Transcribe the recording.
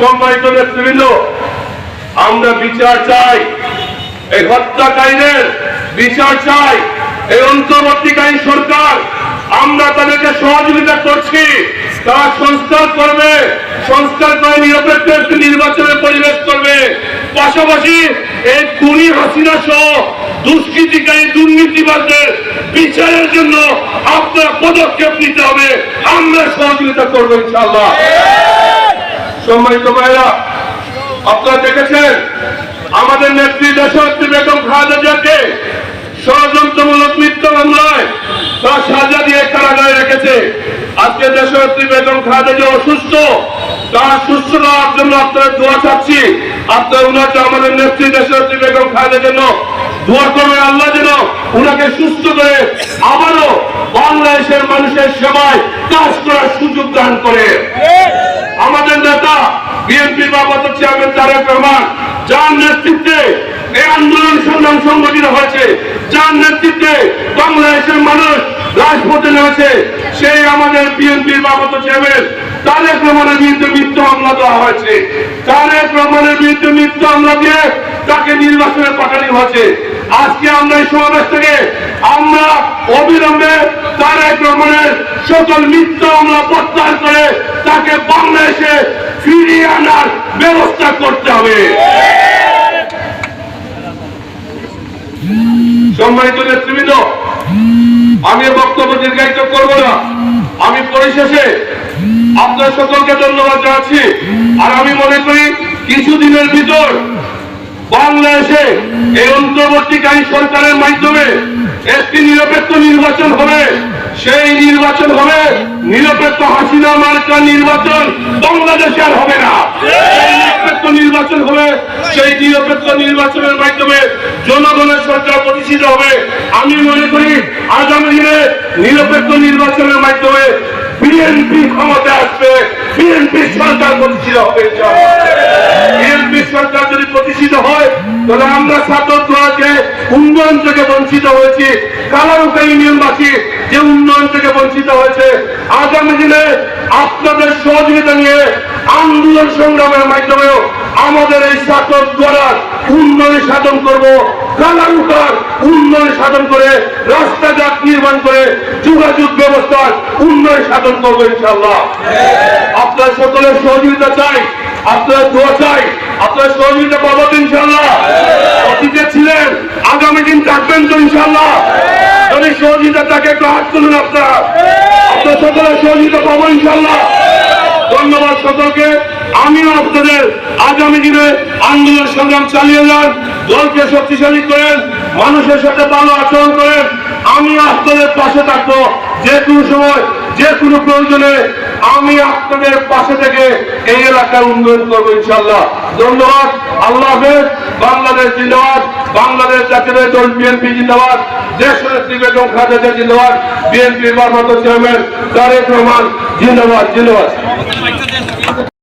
সম্মানিত নেতৃবৃন্দ, আমরা বিচার চাই। এই হত্যাকারীদের বিচার চাই। এই অন্তর্বর্তীকালীন সরকার, আমরা তাদেরকে সহযোগিতা করছি। তারা সংস্কার করবে, সংস্কার করে নিরপেক্ষ একটি নির্বাচনের পরিবেশ করবে। পাশাপাশি এই খুনি হাসিনা সহ দুষ্কৃতিকারী দুর্নীতিবাদদের বিচারের জন্য আপনার পদক্ষেপ নিতে হবে। আমরা সহযোগিতা করব ইনশাল্লাহ সম্মানিত ভাইরা, আপনারা দেখেছেন, আমাদের নেত্রী দেশনেত্রী বেগম খালেদাকে ষড়যন্ত্রমূলক মিথ্যা মামলায় তার সাজা দিয়ে কারাগারে রেখেছে। আজকে দেশনেত্রী বেগম খালেদা অসুস্থ, তার সুস্থ হওয়ার জন্য আপনারা দোয়া চাচ্ছি। আপনার উনার আমাদের নেত্রী দেশনেত্রী বেগম খালেদার জন্য দোয়া করবেন, আল্লাহ যেন উনাকে সুস্থ করে আবারও বাংলাদেশের মানুষের সেবায় কাজ করার সুযোগ দান করে। আমাদের চেয়ারম্যান তারেক রহমান, যার নেতৃত্বে এই আন্দোলন সংগ্রাম সংগঠিত হয়েছে, যার নেতৃত্বে বাংলাদেশের মানুষ রাজপথে নেমেছে, সেই আমাদের বিএনপির বাবত চেয়ারম্যান তারেক রহমানের বিরুদ্ধে মৃত্যু হামলা দেওয়া হয়েছে। তারেক রহমানের বিরুদ্ধে মৃত্যু হামলা দিয়ে তাকে নির্বাচনে পাঠানো হয়েছে। আজকে আমরা এই সমাবেশ থেকে আমরা অবিলম্বে তারেক রহমানের সকল মিথ্যা হামলা প্রত্যাহার করে তাকে বাংলাদেশে ফিরিয়ে আনার ব্যবস্থা করতে হবে। সম্মানিত নেতৃবৃন্দ, আমি বক্তব্য দীর্ঘায়িত করব না। আমি পরিশেষে আপনার সকলকে ধন্যবাদ জানাচ্ছি। আর আমি মনে করি, কিছুদিনের ভিতর বাংলাদেশে এই অন্তর্বর্তীকালীন সরকারের মাধ্যমে একটি নিরপেক্ষ নির্বাচন হবে। সেই নির্বাচন হবে নিরপেক্ষ হাসিনা মার্কা নির্বাচন। বাংলাদেশে আর হবে না। নির্বাচন হবে, সেই নিরপেক্ষ নির্বাচনের মাধ্যমে জনগণের সরকার প্রতিষ্ঠিত হবে। আমি মনে করি আগামী দিনে নিরপেক্ষ নির্বাচনের মাধ্যমে বিএনপি ক্ষমতা আসবে। বিএনপি সরকার প্রতিষ্ঠিত হবে বিএনপি সরকার যদি প্রতিষ্ঠিত হয় তাহলে আমরা ছাত্রকে উন্নয়ন থেকে বঞ্চিত হয়েছি। কালারুকা ইউনিয়নবাসী যে উন্নয়ন থেকে বঞ্চিত হয়েছে, আগামী দিনে আপনাদের সহযোগিতা নিয়ে আন্দোলন সংগ্রামের মাধ্যমেও আমাদের এই ছাত্র দ্বারা উন্নয়ন সাধন করব। কালারুকার উন্নয়ন সাধন করে রাস্তাঘাট নির্মাণ করে, যোগাযোগ ব্যবস্থার উন্নয়ন সাধন করব ইনশাল্লাহ আপনার সকলের সহযোগিতা চাই আপনার দোয়া চাই আপনার সহযোগিতা পাবো ইনশাল্লাহ অতীতে ছিলেন, আগামী দিন থাকবেন তো ইনশাল্লাহ যদি সহযোগিতা তাকে একটু হাত তুলুন আপনারা। আপনার সকলের সহযোগিতা পাবো ইনশাল্লাহ ধন্যবাদ সকলকে। আমিও আপনাদের আগামী দিনে আন্দোলন সংগ্রাম চালিয়ে যান, দলকে শক্তিশালী করেন, মানুষের সাথে ভালো আচরণ করেন। আমি আপনাদের পাশে থাকব। যে কোনো সময়, যে কোনো প্রয়োজনে আমি আপনাদের পাশে থেকে এই এলাকার উন্নয়ন করব ইনশাল্লাহ ধন্যবাদ। আল্লাহ বাংলাদেশ জিন্দাবাদ। বাংলাদেশ জাতীয় দল বিএনপি জিন্দাবাদ। দেশ বেগম খালেদা জিন্দাবাদ। বিএনপি ভারপ্রাপ্ত চেয়ারম্যান তারেক রহমান জিন্দাবাদ জিন্দাবাদ।